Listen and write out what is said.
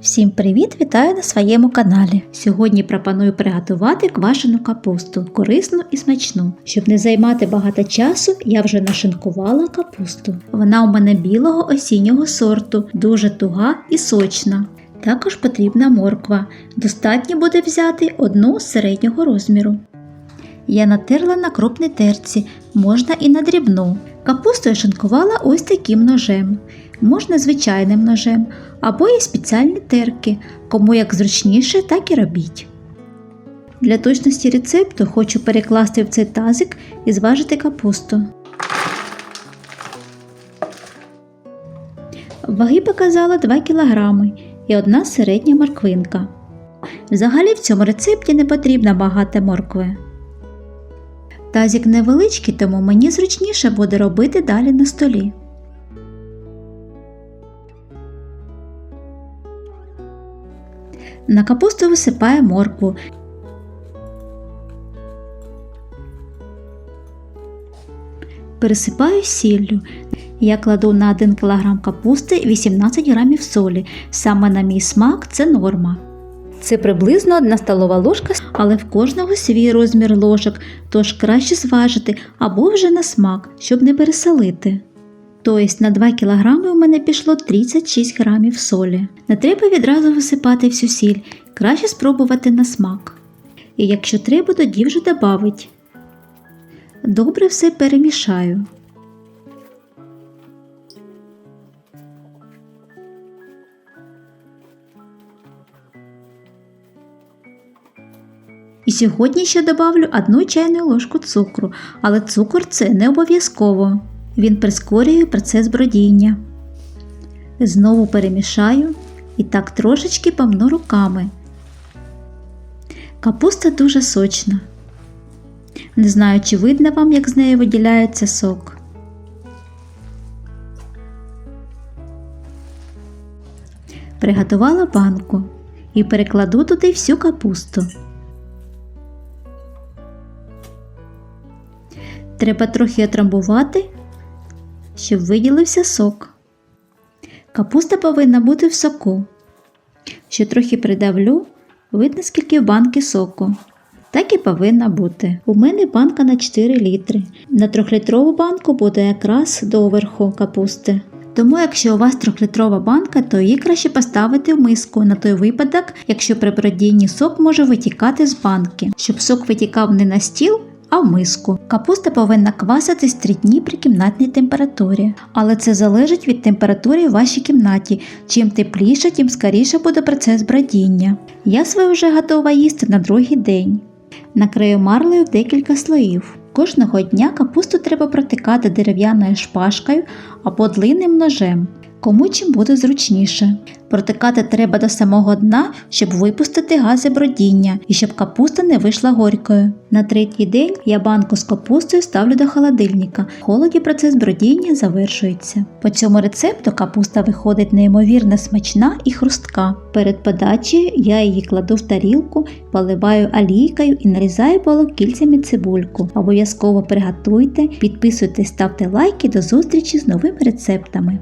Всім привіт! Вітаю на своєму каналі. Сьогодні пропоную приготувати квашену капусту, корисну і смачну. Щоб не займати багато часу, я вже нашинкувала капусту. Вона у мене білого осіннього сорту, дуже туга і сочна. Також потрібна морква. Достатньо буде взяти одну середнього розміру. Я натерла на крупній терці, можна і на дрібну. Капусту я шинкувала ось таким ножем. Можна звичайним ножем, або є спеціальні терки, кому як зручніше, так і робіть. Для точності рецепту хочу перекласти в цей тазик і зважити капусту. Ваги показала 2 кг і одна середня морквинка. Взагалі в цьому рецепті не потрібно багато моркви. Тазик невеличкий, тому мені зручніше буде робити далі на столі. На капусту висипаю моркву. Пересипаю сіллю. Я кладу на 1 кг капусти 18 г солі. Саме на мій смак це норма. Це приблизно 1 столова ложка, але в кожного свій розмір ложок, тож краще зважити або вже на смак, щоб не пересолити. Тобто на 2 кг у мене пішло 36 г солі. Не треба відразу висипати всю сіль, краще спробувати на смак. І якщо треба, тоді вже додавить. Добре все перемішаю. І сьогодні ще добавлю одну чайну ложку цукру, але цукор це не обов'язково. Він прискорює процес бродіння. Знову перемішаю і так трошечки помну руками. Капуста дуже сочна. Не знаю, чи видно вам, як з неї виділяється сок. Приготувала банку і перекладу туди всю капусту. Треба трохи отрамбувати, щоб виділився сок. Капуста повинна бути в соку. Ще трохи придавлю, видно скільки в банки соку. Так і повинна бути. У мене банка на 4 літри. На трьохлітрову банку буде якраз доверху капусти. Тому, якщо у вас трьохлітрова банка, то її краще поставити в миску на той випадок, якщо при бродінні сок може витікати з банки, щоб сок витікав не на стіл, а в миску. Капуста повинна кваситись 3 дні при кімнатній температурі, але це залежить від температури в вашій кімнаті. Чим тепліше, тим скоріше буде процес бродіння. Я своє вже готова їсти на другий день. Накрию марлею в декілька слоїв. Кожного дня капусту треба протикати дерев'яною шпажкою або длинним ножем. Кому чим буде зручніше. Протикати треба до самого дна, щоб випустити гази бродіння і щоб капуста не вийшла горькою. На третій день я банку з капустою ставлю до холодильника. В холоді процес бродіння завершується. По цьому рецепту капуста виходить неймовірно смачна і хрустка. Перед подачею я її кладу в тарілку, поливаю олійкою і нарізаю полукільцями цибульку. Обов'язково приготуйте, підписуйтесь, ставте лайки. До зустрічі з новими рецептами.